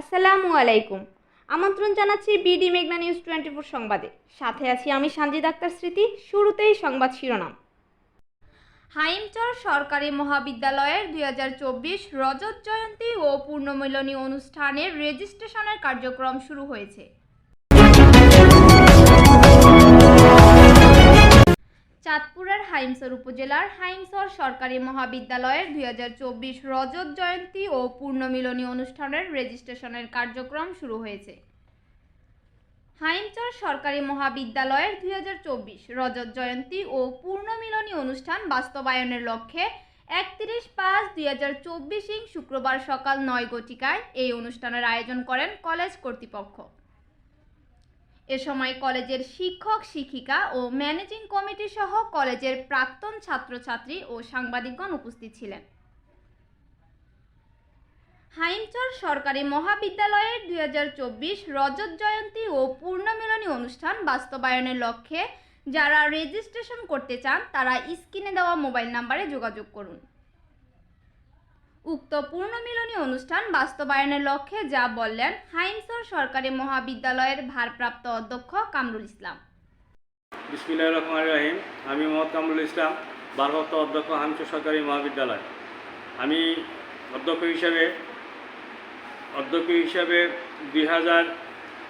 আসসালামু আলাইকুম। আমন্ত্রণ জানাচ্ছি বিডি মেঘনা নিউজ টোয়েন্টি ফোর সংবাদে। সাথে আছি আমি সানজিদ আক্তার স্মৃতি, শুরুতেই সংবাদ শিরোনাম। হাইমচর সরকারি মহাবিদ্যালয়ের দুই হাজার চব্বিশ রজত জয়ন্তী ও পূর্ণমিলনী অনুষ্ঠানের রেজিস্ট্রেশনের কার্যক্রম শুরু হয়েছে। চাঁদপুরের হাইমসর উপজেলার হাইমসর সরকারি মহাবিদ্যালয়ের দুই হাজার চব্বিশ রজত জয়ন্তী ও পূর্ণমিলনী অনুষ্ঠানের রেজিস্ট্রেশনের কার্যক্রম শুরু হয়েছে। হাইমচর সরকারি মহাবিদ্যালয়ের দুই হাজার চব্বিশ রজত জয়ন্তী ও পূর্ণমিলনী অনুষ্ঠান বাস্তবায়নের লক্ষ্যে একত্রিশ পাঁচ দুই হাজার চব্বিশ শুক্রবার সকাল নয় গটিকায় এই অনুষ্ঠানের আয়োজন করেন কলেজ কর্তৃপক্ষ। এ সময় কলেজের শিক্ষক, শিক্ষিকা ও ম্যানেজিং কমিটি সহ কলেজের প্রাক্তন ছাত্রছাত্রী ও সাংবাদিকগণ উপস্থিত ছিলেন। হাইমচর সরকারি মহাবিদ্যালয়ের দুই হাজার চব্বিশ রজত জয়ন্তী ও পূর্ণমিলনী অনুষ্ঠান বাস্তবায়নের লক্ষ্যে যারা রেজিস্ট্রেশন করতে চান, তারা স্ক্রিনে দেওয়া মোবাইল নাম্বারে যোগাযোগ করুন। উক্ত পূর্ণমিলনী অনুষ্ঠান বাস্তবায়নের লক্ষ্যে যা বললেন হাইমসর সরকারি মহাবিদ্যালয়ের ভারপ্রাপ্ত অধ্যক্ষ কামরুল ইসলাম। বিসমিল্লাহির রহমানির রহিম। আমি মোহাম্মদ কামরুল ইসলাম, ভারপ্রাপ্ত অধ্যক্ষ হামচর সরকারি মহাবিদ্যালয়। আমি অধ্যক্ষ হিসাবে অধ্যক্ষ হিসাবে দুই হাজার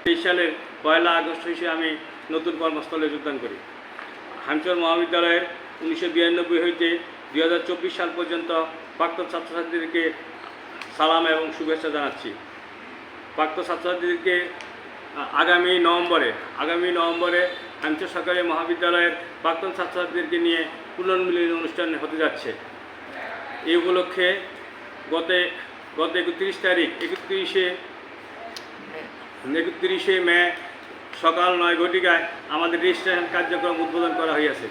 তেইশ সালের পয়লা আগস্ট হিসেবে আমি নতুন কর্মস্থলে যোগদান করি। হামচর মহাবিদ্যালয়ের উনিশশো বিরানব্বই হইতে দুই হাজার চব্বিশ সাল পর্যন্ত প্রাক্তন ছাত্রছাত্রীদেরকে সালাম এবং শুভেচ্ছা জানাচ্ছি। প্রাক্তন ছাত্রছাত্রীদেরকে আগামী নভেম্বরে আগামী নভেম্বরে হামচর সরকারি মহাবিদ্যালয়ের প্রাক্তন ছাত্রছাত্রীদেরকে নিয়ে পুনর্মিলনী অনুষ্ঠান হতে যাচ্ছে। এই উপলক্ষে গত গত একত্রিশ তারিখ, একত্রিশে একত্রিশে মে সকাল নয় ঘটিকায় আমাদের রেজিস্ট্রেশন কার্যক্রম উদ্বোধন করা হয়েছে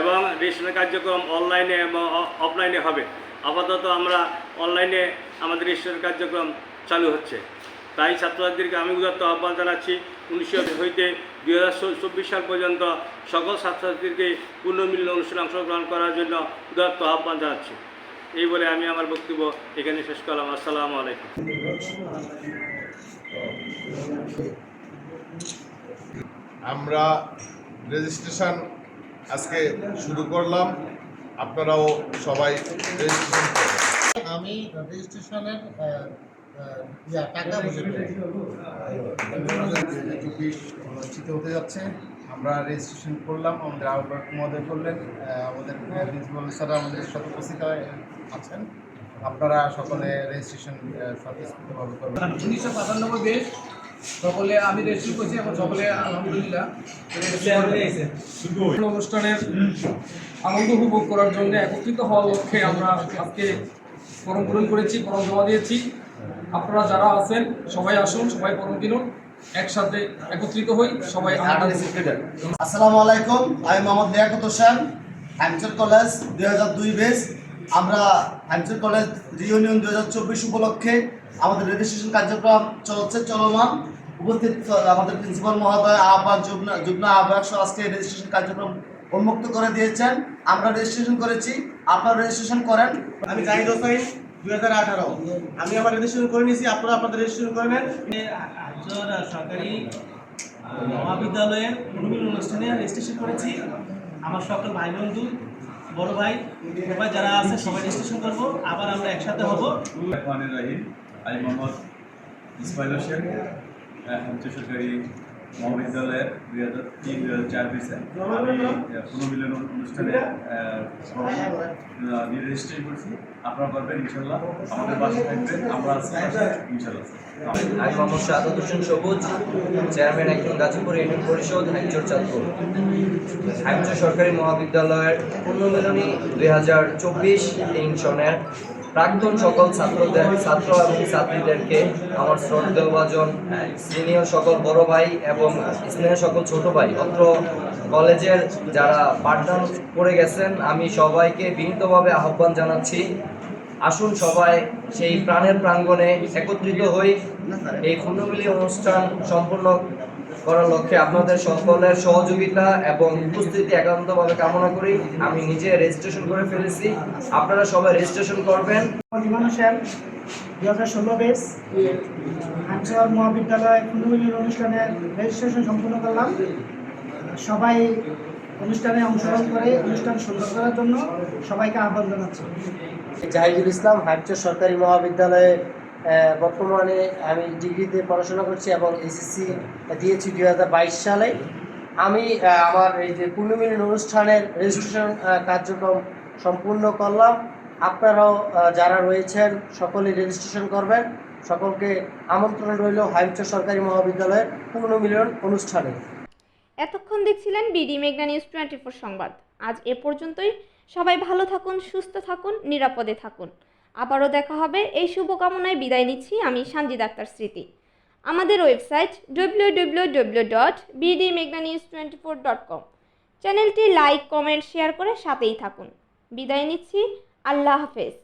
এবং রেজিস্ট্রেশন কার্যক্রম অনলাইনে এবং অফলাইনে হবে। আপাতত আমরা অনলাইনে আমাদের রেজিস্ট্রেশন কার্যক্রম চালু হচ্ছে। তাই ছাত্রছাত্রীদেরকে আমি উদাত্ত আহ্বান জানাচ্ছি, উনিশশো হইতে দুই হাজার চব্বিশ সাল পর্যন্ত সকল ছাত্রছাত্রীদেরকে পুনর্মিলন অনুষ্ঠানে অংশগ্রহণ করার জন্য উদাত্ত আহ্বান জানাচ্ছি। এই বলে আমি আমার বক্তব্য এখানে শেষ করলাম। আসসালামু আলাইকুম। আমরা রেজিস্ট্রেশন আজকে শুরু করলাম। আপনারাও সবাই রেজিস্ট্রেশন আমি রেজিস্ট্রেশনের টাকা চব্বিশ হতে যাচ্ছে। আমরা রেজিস্ট্রেশন করলাম, আমাদের আহ্বায়ক মহোদয় করলেন আমাদের প্রিন্সিপাল স্যার আমাদের সাথে উপস্থিত আছেন। আপনারা সকলে রেজিস্ট্রেশন স্বতঃস্ফূর্তভাবে করবেন। উনিশশো সাতানব্বই বেশ সকলে আমি রেজিস্ট্রি করছি এবং সকলে আলহামদুলিল্লাহ অনুষ্ঠানের আনন্দ উপভোগ করার জন্য একত্রিত হওয়ার লক্ষ্যে আমরা আজকে ফর্ম পূরণ করেছি ফর্ম জমা দিয়েছি। আপনারা যারা আছেন সবাই আসুন সবাই ফর্ম কিনুন একসাথে একত্রিত হই সবাই। আসসালামু আলাইকুম আমি মোহাম্মদ লিয়াকত হোসেন হ্যামচর কলেজ দুই হাজার দুই বেস আমরা হ্যামচর কলেজ রিউনিয়ন দু হাজার চব্বিশ উপলক্ষে আমাদের রেজিস্ট্রেশন কার্যক্রম চলছে চলমান। উপস্থিত আমাদের প্রিন্সিপাল মহোদয় আহ্বান যুগ্ন যুগ্ম আহ্বায়ক সহ আজকে রেজিস্ট্রেশন কার্যক্রম উন্মুক্ত করে দিয়েছেন। আমরা রেজিস্ট্রেশন করেছি। আপনারা রেজিস্ট্রেশন করেন। আমি জাহিদ হোসাইন দুই হাজার আঠারো। আমি আমার রেজিস্ট্রেশন করে নিয়েছি। আপনারা আপনাদের রেজিস্ট্রেশন করে নেন। সরকারি মহাবিদ্যালয়ের অনুষ্ঠানে রেজিস্ট্রেশন করেছি। আমার সকল ভাই বন্ধু বড় ভাই ভাই যারা আছে, সবাই রেজিস্ট্রেশন করব। আবার আমরা একসাথে হব। রাহিম আমি মোহাম্মদ ইসমাইল হোসেন সরকারি মহাবিদ্যালয়ের দুই হাজার তিন, দুই হাজার চার বিশে আমি পুনর্মিলন অনুষ্ঠানে করছি আপনারা করবেন ইনশাল্লাহ আমাদের বাসা থাকবেন আমরা আছি ইনশাল্লাহ আমি মোহাম্মদ হোসেন সবুজ, চেয়ারম্যান একজন গাজীপুর ইউনিয়ন পরিষদ, হাইচর চাঁদপুর। হাইচর সরকারি মহাবিদ্যালয়ের পূর্ণমিলনী দুই হাজার চব্বিশ তিন সনের প্রাক্তন সকল ছাত্রদের, ছাত্র এবং ছাত্রীদেরকে আমার শ্রদ্ধেয়ভাজন সিনিয়র সকল বড় ভাই এবং স্নেহের সকল ছোট ভাই, অত্র কলেজের যারা পাঠদান করে গেছেন, আমি সবাইকে বিনীতভাবে আহ্বান জানাচ্ছি। আসুন সবাই সেই প্রাণের প্রাঙ্গণে একত্রিত হই। এই পূর্ণমিলি অনুষ্ঠান সম্পূর্ণ করার লক্ষ্যে আপনাদের সকলের সহযোগিতা এবং উপস্থিতি একান্তভাবে কামনা করি। আমি নিজে রেজিস্ট্রেশন করে ফেলেছি। আপনারা সবাই রেজিস্ট্রেশন করবেন। দু হাজার ষোলো বেস আঞ্চল মহাবিদ্যালয় কুণ্ডমিলির অনুষ্ঠানের রেজিস্ট্রেশন সম্পূর্ণ করলাম। সবাই অনুষ্ঠানে অংশগ্রহণ করে অনুষ্ঠান সুন্দর করার জন্য সবাইকে আহ্বান জানাচ্ছি। জাহিদুল ইসলাম হাইচর সরকারি মহাবিদ্যালয়ে বর্তমানে আমি ডিগ্রিতে পড়াশোনা করছি এবং এসএসসি দিয়েছি দুই হাজার বাইশ সালে। আমি আমার এই যে পূর্ণমিলন অনুষ্ঠানের রেজিস্ট্রেশন কার্যক্রম সম্পূর্ণ করলাম। আপনারাও যারা রয়েছেন, সকলেই রেজিস্ট্রেশন করবেন। সকলকে আমন্ত্রণ রইল হাইচর সরকারি মহাবিদ্যালয়ের পূর্ণমিলন অনুষ্ঠানে। এতক্ষণ দেখছিলেন বিডি মেঘনা নিউজ টোয়েন্টি ফোর সংবাদ। আজ এ পর্যন্তই। সবাই ভালো থাকুন, সুস্থ থাকুন, নিরাপদে থাকুন। আবারও দেখা হবে। এই শুভকামনায় বিদায় নিচ্ছি আমি সানজিদ আক্তার স্মৃতি। আমাদের website W W W dot news twenty four dot com চ্যানেলটি লাইক, কমেন্ট, শেয়ার করে সাথেই থাকুন। বিদায় নিচ্ছি। আল্লাহ হাফেজ।